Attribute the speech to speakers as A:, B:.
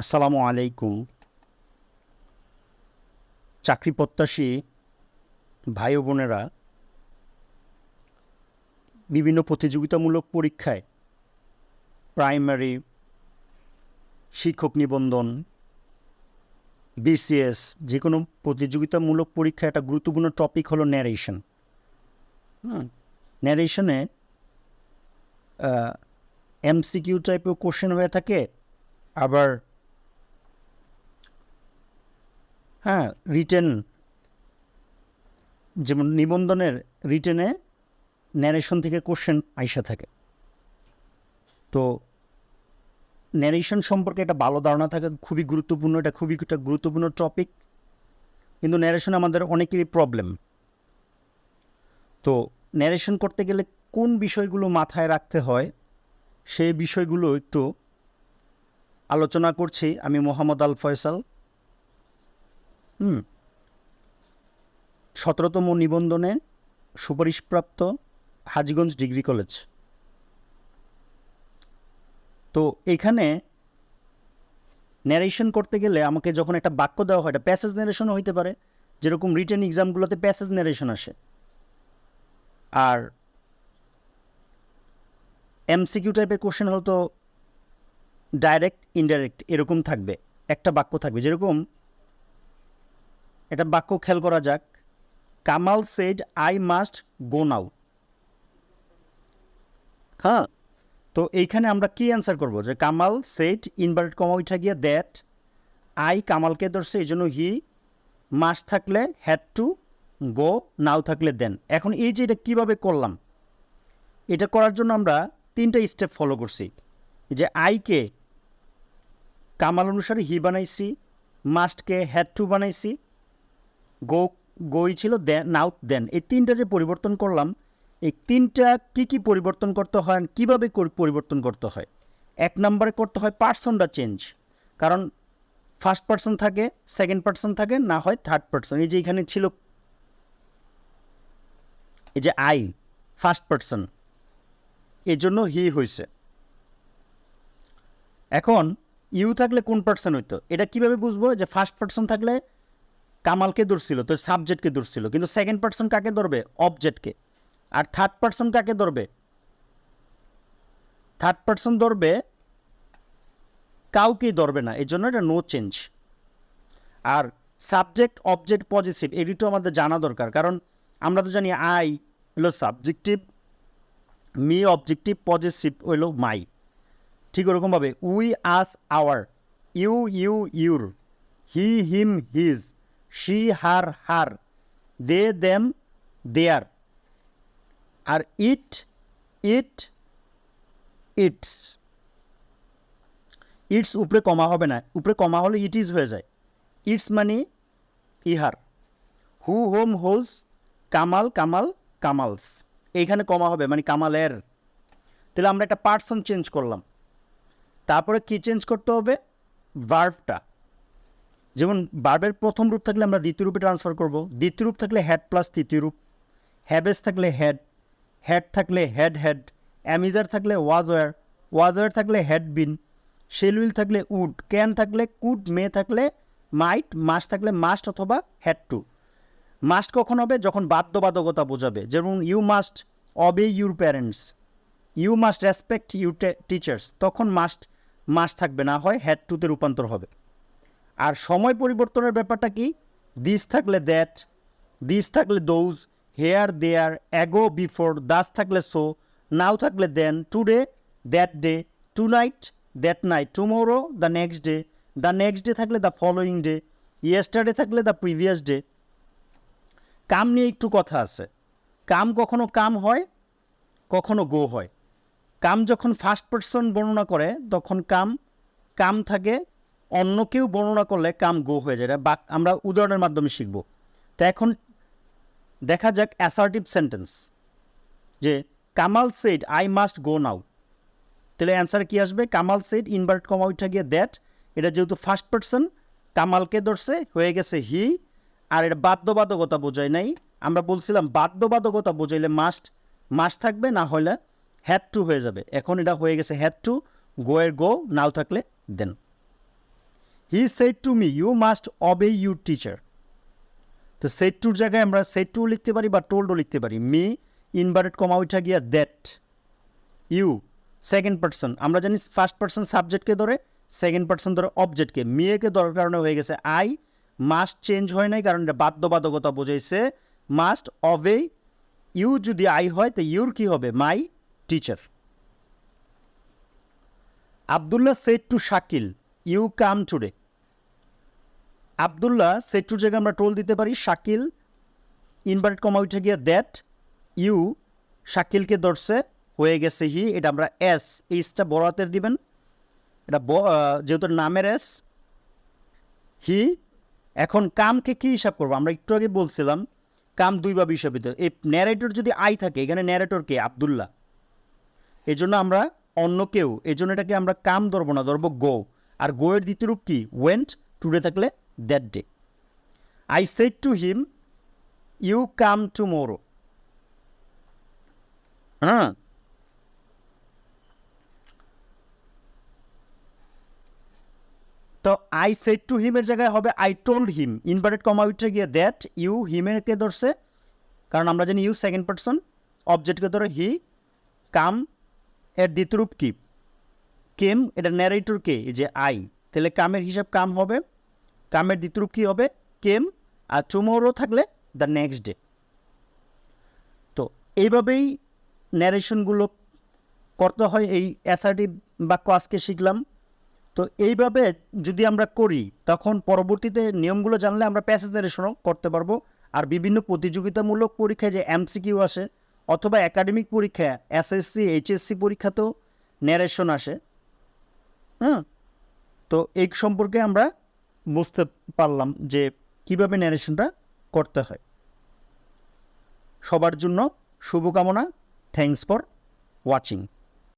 A: আসসালামু আলাইকুম। চাকরি প্রত্যাশী ভাই বোনেরা, বিভিন্ন প্রতিযোগিতামূলক পরীক্ষায় প্রাইমারি শিক্ষক নিবন্ধন, বিসিএস যে কোনো প্রতিযোগিতামূলক পরীক্ষায় একটা গুরুত্বপূর্ণ টপিক হলো ন্যারেশন ন্যারেশনে এমসিকিউ টাইপের কোশ্চেন হয়ে থাকে, আবার হ্যাঁ রিটেন যেমন নিবন্ধনের রিটেনে ন্যারেশন থেকে কোশ্চেন আইসা থাকে। তো ন্যারেশন সম্পর্কে একটা ভালো ধারণা থাকা খুবই গুরুত্বপূর্ণ, এটা খুবই একটা গুরুত্বপূর্ণ টপিক কিন্তু ন্যারেশন আমাদের অনেকেরই প্রবলেম তো ন্যারেশন করতে গেলে কোন বিষয়গুলো মাথায় রাখতে হয়, সেই বিষয়গুলো একটু আলোচনা করছি। আমি মোহাম্মদ আল ফয়সাল। সতেরোতম নিবন্ধনে সুপারিশপ্রাপ্ত হাজিগঞ্জ ডিগ্রি কলেজ। তো এখানে ন্যারেশন করতে গেলে আমাকে যখন একটা বাক্য দেওয়া হয়, এটা প্যাসেজ ন্যারেশনও হইতে পারে, যেরকম রিটেন এক্সামগুলোতে প্যাসেজ ন্যারেশন আসে। আর এমসিকিউ টাইপের কোশ্চেন হলো তো ডাইরেক্ট ইনডাইরেক্ট এরকম থাকবে, একটা বাক্য থাকবে। যেরকম এটা বাক্য খেয়াল করা যাক। Kamal said I must go now হ্যাঁ? তো এইখানে আমরা কি অ্যান্সার করব? যে কামাল সেট ইনভার্টেড কমা উঠা গিয়ে দ্যাট আই কামালকে ধরছে এই জন্য হি মাস্ট থাকলে হ্যাড টু গো নাও থাকলে দেন এখন এই যে এটা কীভাবে করলাম? এটা করার জন্য আমরা তিনটা স্টেপ ফলো করছি। যে আইকে কামাল অনুসারে হি বানাইছি মাস্টকে হ্যাড টু বানাইছি গো, গই ছিল দেন নাও দেন। এই তিনটা যে পরিবর্তন করলাম, এই তিনটা কি কি পরিবর্তন করতে হয় কীভাবে পরিবর্তন করতে হয়? এক নম্বরে করতে হয় পার্সনটা চেঞ্জ কারণ ফার্স্ট পার্সন থাকে সেকেন্ড পার্সন থাকে, না হয় থার্ড পার্সন এই যে এখানে ছিল এই যে আই ফার্স্ট পার্সন এর জন্য হি হয়েছে এখন ইউ থাকলে কোন পার্সন হইতো? এটা কীভাবে বুঝব? যে ফার্স্ট পার্সন থাকলে কামালকে ধরছিল তো সাবজেক্টকে ধরছিল, কিন্তু সেকেন্ড পার্সন কাকে ধরবে? অবজেক্টকে আর থার্ড পার্সন কাকে ধরবে? থার্ড পার্সন ধরবে কাউকেই ধরবে না এই জন্য এটা নো চেঞ্জ আর সাবজেক্ট অবজেক্ট পজিটিভ এটিও আমাদের জানা দরকার, কারণ আমরা তো জানি আই হলো সাবজেক্টিভ মি অবজেক্টিভ পজিটিভ হইল মাই ঠিক ওরকমভাবে we us our you you your he him his she her her, they them their, R it it, its. Its উপরে কমা হবে না, উপরে কমা হলে ইট ইজ হয়ে যায়। ইটস মানে ইহার। Who whom whose, Kamal Kamal, Kamal's. এইখানে কমা হবে মানে কামালের। তাহলে আমরা একটা পার্সন চেঞ্জ করলাম। তারপরে কি চেঞ্জ করতে হবে? ভার্ভটা। যেমন বার্বের প্রথম রূপ থাকলে আমরা দ্বিতীয় রূপে ট্রান্সফার করব। দ্বিতীয় রূপ থাকলে হ্যাড প্লাস তৃতীয় রূপ। হ্যাবেস থাকলে হেড হেড থাকলে had had am is are থাকলে ওয়াজ ওয়ার ওয়াজ ওয়ার থাকলে হেড বিন শেলউইল থাকলে উড ক্যান থাকলে কুড মে থাকলে মাইট মাস থাকলে মাস্ট অথবা হ্যাড টু মাস্ট কখন হবে? যখন বাধ্যবাধকতা বোঝাবে। যেমন you must obey your parents you must respect you teachers তখন মাস্ট মাস্ট থাকবে, না হয় হ্যাড টুতে রূপান্তর হবে। আর সময় পরিবর্তনের ব্যাপারটা কি? দিস থাকলে দ্যাট দিস থাকলে those here there ago before thus থাকলে সো নাও থাকলে then today that day tonight that night tomorrow the next day the next day থাকলে দ্য ফলোয়িং ডে ইয়েস্টারডে থাকলে দ্য প্রিভিয়াস ডে কাম নিয়ে একটু কথা আছে। কাম কখনো কাম হয়, কখনো গো হয়। কাম যখন ফার্স্ট পার্সন বর্ণনা করে, তখন কাম কাম থাকে অন্য কেউ বর্ণনা করলে কাম গো হয়ে যায়। বা আমরা উদাহরণের মাধ্যমে শিখব। তো এখন দেখা যাক অ্যাসার্টিভ সেন্টেন্স যে, Kamal said I must go now তাহলে অ্যান্সার কি আসবে? কামাল সেড ইনভার্ট কমা উঠা গিয়ে দ্যাট এটা যেহেতু ফার্স্ট পার্সন কামালকে ধরছে, হয়ে গেছে হি আর এটা বাধ্যবাধকতা বোঝায় নাই। আমরা বলছিলাম বাধ্যবাধকতা বোঝাইলে মাস্ট মাস্ট থাকবে, না হলে হ্যাড টু হয়ে যাবে। এখন এটা হয়ে গেছে হ্যাড টু গো এর গো নাও থাকলে then he said to me you must obey your teacher তো সেট টুর জায়গায় আমরা সেট টু লিখতে পারি বা টোল্ডও লিখতে পারি। মি ইনভার্টেড কমা উঠা গিয়া দ্যাট ইউ সেকেন্ড পার্সন আমরা জানি ফার্স্ট পার্সন সাবজেক্টকে ধরে সেকেন্ড পার্সন ধরে অবজেক্টকে মেয়েকে ধরার কারণে হয়ে গেছে আই মাস্ট চেঞ্জ হয় নাই কারণ এটা বাধ্যবাধকতা বোঝাইছে। মাস্ট অবে ইউ যদি আই হয়, তো ইউর কি হবে? My teacher Abdullah said to Shakil you come today Abdullah, said টুর জায়গায় আমরা টোল দিতে পারি। শাকিল, ইনভার্ট কমা উঠে গিয়ে দ্যাট ইউ শাকিলকে ধরছে। হয়ে গেছে হি এটা আমরা এস এইসটা বড় হাতের দিবেন। এটা যেহেতু নামের এস হি এখন কামকে কী হিসাব করব? আমরা একটু আগে বলছিলাম, কাম দুইভাবে হিসাব দিতে এই ন্যারেটর যদি আই থাকে, এখানে ন্যারেটর কে? আবদুল্লাহ। এই জন্য আমরা অন্য কেউ এই জন্য এটাকে আমরা কাম ধরবো না, ধরবো গো আর গো এর দ্বিতীয় রূপ কি? ওয়েন্ট টুডে থাকলে that day I said to him you come tomorrow হ্যাঁ তো আই সেড টু হিমের জায়গায় হবে I told him inverted comma উঠে গিয়ে দ্যাট ইউ হিমেরকে ধরছে, কারণ আমরা জানি ইউ সেকেন্ড পার্সন অবজেক্টকে ধরে হি কাম এর দ্বিতীয় রূপ কি? কেম এটা ন্যারেটর কে? যে আই তাহলে কামের হিসাব কাম হবে। কামের দ্বিতীয় রূপ কী হবে? কেম। আর টুমোরো থাকলে দ্য নেক্সট ডে তো এইভাবেই ন্যারেশনগুলো করতে হয় এই অ্যাসার্টিভ বাক্য আজকে শিখলাম। তো এইভাবে যদি আমরা করি, তখন পরবর্তীতে নিয়মগুলো জানলে আমরা প্যাসেজ ন্যারেশনও করতে পারব। আর বিভিন্ন প্রতিযোগিতামূলক পরীক্ষায় যে এমসিকিউ আসে, অথবা একাডেমিক পরীক্ষা এসএসসি এইচএসসি পরীক্ষাতেও ন্যারেশন আসে। হ্যাঁ? তো এই সম্পর্কে আমরা বুঝতে পারলাম যে কীভাবে ন্যারেশনটা করতে হয়। সবার জন্য শুভকামনা থ্যাংকস ফর ওয়াচিং